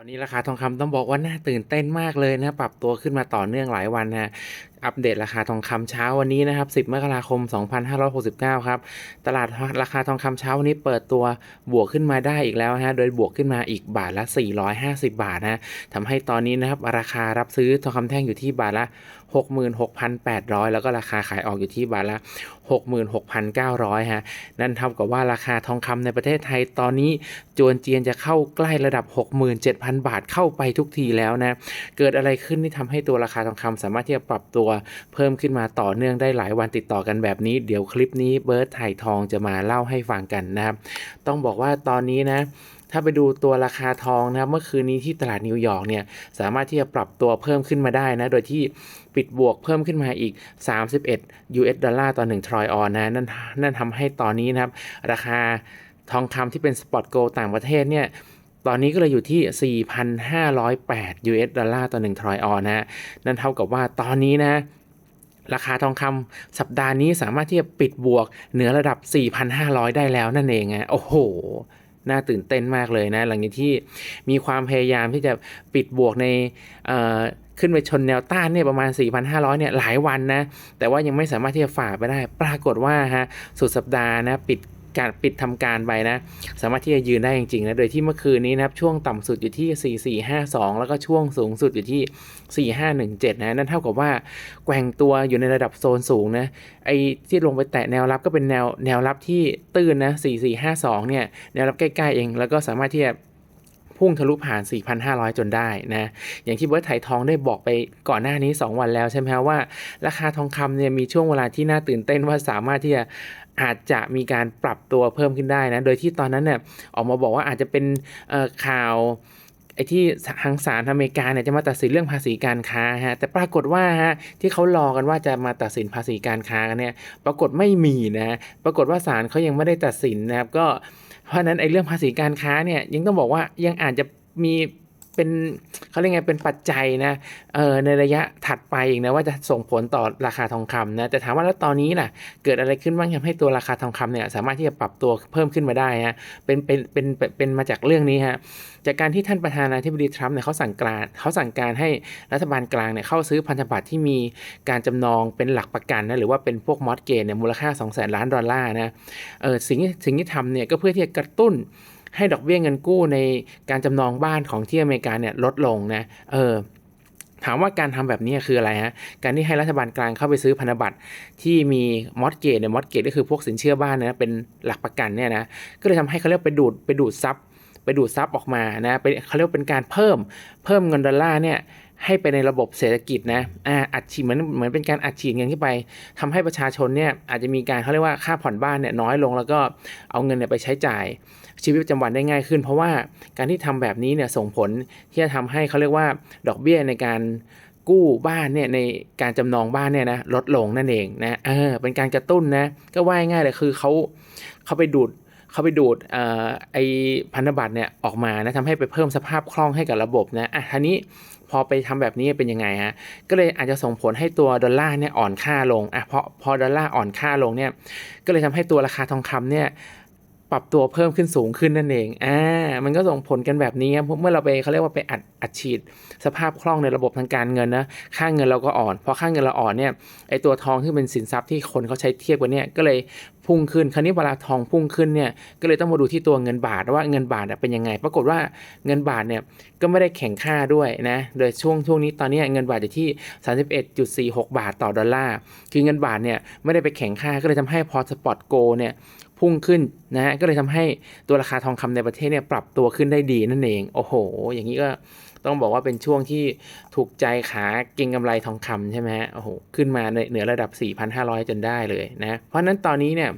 ตอนนี้ราคาทองคำต้องบอกว่าน่าตื่นเต้นมากเลยนะปรับตัวขึ้นมาต่อเนื่องหลายวันนะอัปเดตราคาทองคำเช้าวันนี้นะครับ 10 มกราคม 2569 ครับ ตลาดราคาทองคำเช้าวันนี้เปิดตัวบวกขึ้นมาได้อีกแล้วฮะ โดยบวกขึ้นมาอีกบาทละ 450 บาทนะทำให้ตอนนี้นะครับราคารับซื้อทองคำแท่งอยู่ที่บาทละ 66,800 แล้วก็ราคาขายออกอยู่ที่บาทละ 66,900 ฮะ นั่นเท่ากับว่าราคาทองคำในประเทศไทยตอนนี้จวนเจียนจะเข้าใกล้ระดับ 67,000 บาทเข้าไปทุกทีแล้วนะ เกิดอะไรขึ้นที่ทำให้ตัวราคาทองคำสามารถที่จะปรับตัวเพิ่มขึ้นมาต่อเนื่องได้หลายวันติดต่อกันแบบนี้ เดี๋ยวคลิปนี้เบิร์ดถ่ทองจะมาเล่าให้ฟังกันนะครับ ต้องบอกว่าตอนนี้นะถ้าไปดูตัวราคาทองนะครับเมื่อคืนนี้ที่ตลาดนิวยอร์กเนี่ยสามารถที่จะปรับตัวเพิ่มขึ้นมาได้นะโดยที่ปิดบวกเพิ่มขึ้นมาอีก 31 US ดอลลาร์ต่อ1ทรอยออนนะนั่นนั่นทำให้ตอนนี้นะครับราคาทองคำที่เป็นสปอตโกลต่างประเทศเนี่ย ตอนนี้ก็เลยอยู่ที่ 4,508 US ดอลลาร์ต่อ1ทรอยออนนะนั่นเท่ากับว่าตอนนี้นะราคาทองคำสัปดาห์นี้สามารถที่จะปิดบวกเหนือระดับ 4,500 ได้แล้วนั่นเองอะโอ้โหน่าตื่นเต้นมากเลยนะ หลังจากที่มีความพยายามที่จะปิดบวกในขึ้นไปชนแนวต้านเนี่ยประมาณ 4,500 เนี่ยหลายวันนะ แต่ว่ายังไม่สามารถที่จะฝ่าไปได้ ปรากฏว่าฮะสุดสัปดาห์นะ ปิด การปิดทำการไปนะ สามารถที่จะยืนได้จริงๆนะ โดยที่เมื่อคืนนี้นะครับ ช่วงต่ำสุดอยู่ที่ 4452 แล้วก็ช่วงสูงสุดอยู่ที่ 4517 นะ นั่นเท่ากับว่าแกว่งตัวอยู่ในระดับโซนสูงนะ ไอ้ที่ลงไปแตะแนวรับก็เป็นแนวแนวรับที่ตื้นนะ 4452 เนี่ย แนวรับใกล้ๆเอง แล้วก็สามารถที่จะ พุ่งทะลุผ่าน 4,500 จนได้นะ อย่างที่เบิร์ตไถทองได้บอกไปก่อนหน้านี้ 2 วันแล้วใช่ไหมว่า ราคาทองคำเนี่ยมีช่วงเวลาที่น่าตื่นเต้นว่าสามารถที่จะอาจจะมีการปรับตัวเพิ่มขึ้นได้นะ โดยที่ตอนนั้นเนี่ยออกมาบอกว่าอาจจะเป็นข่าวไอ้ที่ทางศาลอเมริกาเนี่ยจะมาตัดสินเรื่องภาษีการค้าฮะแต่ปรากฏว่าฮะที่เขารอกันว่าจะมาตัดสินภาษีการค้ากันเนี่ยปรากฏไม่มีนะปรากฏว่าศาลเขายังไม่ได้ตัดสินนะครับก็ เพราะฉะนั้นไอ้เรื่องภาษีการค้าเนี่ยยังต้องบอกว่ายังอาจจะมี เป็นเขาเรียกไงเป็นปัจจัยนะเออในระยะถัดไปอีกนะว่าจะส่งผลต่อราคาทองคำนะแต่ถามว่าแล้วตอนนี้ล่ะเกิดอะไรขึ้นบ้างทำให้ตัวราคาทองคำเนี่ยสามารถที่จะปรับตัวเพิ่มขึ้นมาได้ฮะเป็นเป็นเป็นเป็นมาจากเรื่องนี้ฮะจากการที่ท่านประธานาธิบดีทรัมป์เนี่ยเขาสั่งการเขาสั่งการให้รัฐบาลกลางเนี่ยเข้าซื้อพันธบัตรที่มีการจำนองเป็นหลักประกันนะหรือว่าเป็นพวกมอร์เกจเนี่ยมูลค่า 2 0 0 0 0 0ล้านดอลลาร์นะเออสิ่งที่สิ่งที่ทำเนี่ยก็เพื่อที่จะกระตุ้น ให้ดอกเบี้ยเงินกู้ในการจำนองบ้านของที่อเมริกาเนี่ยลดลงนะ เออถามว่าการทำแบบนี้คืออะไรฮะ การที่ให้รัฐบาลกลางเข้าไปซื้อพันธบัตรที่มีมอดเกตเนี่ยมอดเกตก็คือพวกสินเชื่อบ้านนะเป็นหลักประกันเนี่ยนะ ก็เลยทำให้เขาเรียกไปดูดไปดูดซับไปดูดซับออกมานะเป็นเขาเรียกเป็นการเพิ่มเพิ่มเงินดอลลาร์เนี่ย ให้ไปในระบบเศรษฐกิจนะอ่าอัดฉีดเหมือนเหมือนเป็นการอัดฉีดเงินขึ้นไปทำให้ประชาชนเนี่ยอาจจะมีการเขาเรียกว่าค่าผ่อนบ้านเนี่ยน้อยลงแล้วก็เอาเงินเนี่ยไปใช้จ่าย ชีวิตประจำวันได้ง่ายขึ้น เพราะว่าการที่ทำแบบนี้เนี่ยส่งผลที่จะทำให้เขาเรียกว่าดอกเบี้ยในการกู้บ้านเนี่ยในการจำนองบ้านเนี่ยนะลดลงนั่นเองนะเออเป็นการกระตุ้นนะก็ว่าง่ายเลยคือเขาเขาไปดูดเขาไปดูดอ่อไอพันธบัตรเนี่ยออกมานะทำให้ไปเพิ่มสภาพคล่องให้กับระบบนะอะทีนี้ พอไปทำแบบนี้เป็นยังไงฮะก็เลยอาจจะส่งผลให้ตัวดอลลาร์เนี่ยอ่อนค่าลงอะเพราะพอดอลลาร์อ่อนค่าลงเนี่ยก็เลยทำให้ตัวราคาทองคำเนี่ย ปรับตัวเพิ่มขึ้นสูงขึ้นนั่นเอง อ่า มันก็ส่งผลกันแบบนี้ครับเมื่อเราไปเขาเรียกว่าไปอัดอัดฉีด สภาพคล่องในระบบทางการเงินนะ ค่าเงินเราก็อ่อน พอค่าเงินเราอ่อนเนี่ย ไอตัวทองที่เป็นสินทรัพย์ที่คนเขาใช้เทียบกันเนี่ย ก็เลยพุ่งขึ้น คราวนี้เวลาทองพุ่งขึ้นเนี่ย ก็เลยต้องมาดูที่ตัวเงินบาทว่าเงินบาทเป็นยังไง ปรากฏว่าเงินบาทเนี่ยก็ไม่ได้แข็งค่าด้วยนะ โดยช่วงช่วงนี้ตอนนี้เงินบาทอยู่ที่ 31.46 บาทต่อดอลลาร์ คือเงินบาทเนี่ยไม่ได้ไปแข็งค่า ก็เลยทำให้พอสปอตโกเนี่ย พุ่งขึ้นนะฮะก็เลยทำให้ตัวราคาทองคำในประเทศเนี่ยปรับตัวขึ้นได้ดีนั่นเองโอ้โห อย่างนี้ก็ต้องบอกว่าเป็นช่วงที่ถูกใจขาเก็งกำไรทองคำใช่ไหมฮะโอ้โหขึ้นมาเหนือระดับ 4,500 จนได้เลยนะเพราะฉะนั้นตอนนี้เนี่ย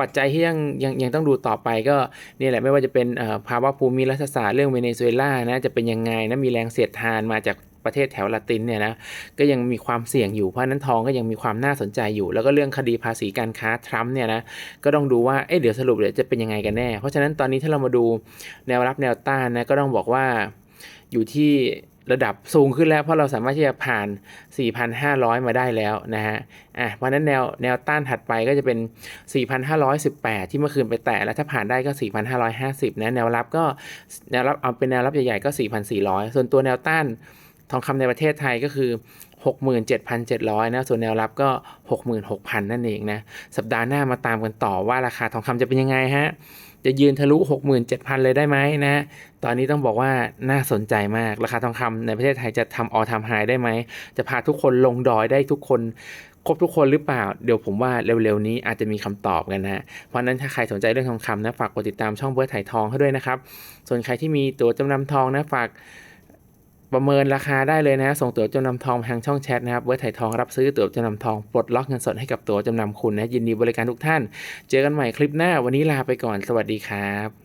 ปัจจัยที่ยังยังยังต้องดูต่อไปก็นี่แหละไม่ว่าจะเป็นภาวะภูมิรัฐศาสตร์เรื่องเวเนซุเอลานะจะเป็นยังไงนะมีแรงเสียดทานมาจาก ประเทศแถวละตินเนี่ยนะก็ยังมีความเสี่ยงอยู่เพราะนั้นทองก็ยังมีความน่าสนใจอยู่ แล้วก็เรื่องคดีภาษีการค้าทรัมป์เนี่ยนะก็ต้องดูว่าเอ๊ะเดี๋ยวสรุปเดี๋ยวจะเป็นยังไงกันแน่ เพราะฉะนั้นตอนนี้ถ้าเรามาดูแนวรับแนวต้านนะก็ต้องบอกว่าอยู่ที่ระดับสูงขึ้นแล้วเพราะเราสามารถที่จะผ่าน 4,500 มาได้แล้วนะฮะ อะ เพราะนั้นแนวแนวต้านถัดไปก็จะเป็น 4,518 ที่เมื่อคืนไปแตะแล้วถ้าผ่านได้ก็ 4,550 นะ แนวรับก็แนวรับเอาเป็นแนวรับใหญ่ๆก็ 4,400 ส่วนตัวแนวต้าน ทองคำในประเทศไทยก็คือ 67,700 นะ ส่วนแนวรับก็ 66,000 นั่นเองนะ สัปดาห์หน้ามาตามกันต่อว่าราคาทองคำจะเป็นยังไงฮะ จะยืนทะลุ 67,000 เลยได้ไหมนะ ตอนนี้ต้องบอกว่าน่าสนใจมาก ราคาทองคำในประเทศไทยจะทำออทำไฮได้ไหม จะพาทุกคนลงดอยได้ทุกคนครบทุกคนหรือเปล่า เดี๋ยวผมว่าเร็วๆนี้อาจจะมีคำตอบกันนะเพราะนั้นถ้าใครสนใจเรื่องทองคำนะ ฝากกดติดตามช่องเบิร์ดถ่ายทองให้ด้วยนะครับ ส่วนใครที่มีตัวจำนำทองนะฝาก ประเมินราคาได้เลยนะส่งตั๋วจำนำทองทางช่องแชทนะครับเบิร์ดถ่ายทองรับซื้อตั๋วจำนำทองปลดล็อกเงินสดให้กับตั๋วจำนำคุณนะยินดีบริการทุกท่าน เจอกันใหม่คลิปหน้าวันนี้ลาไปก่อนสวัสดีครับ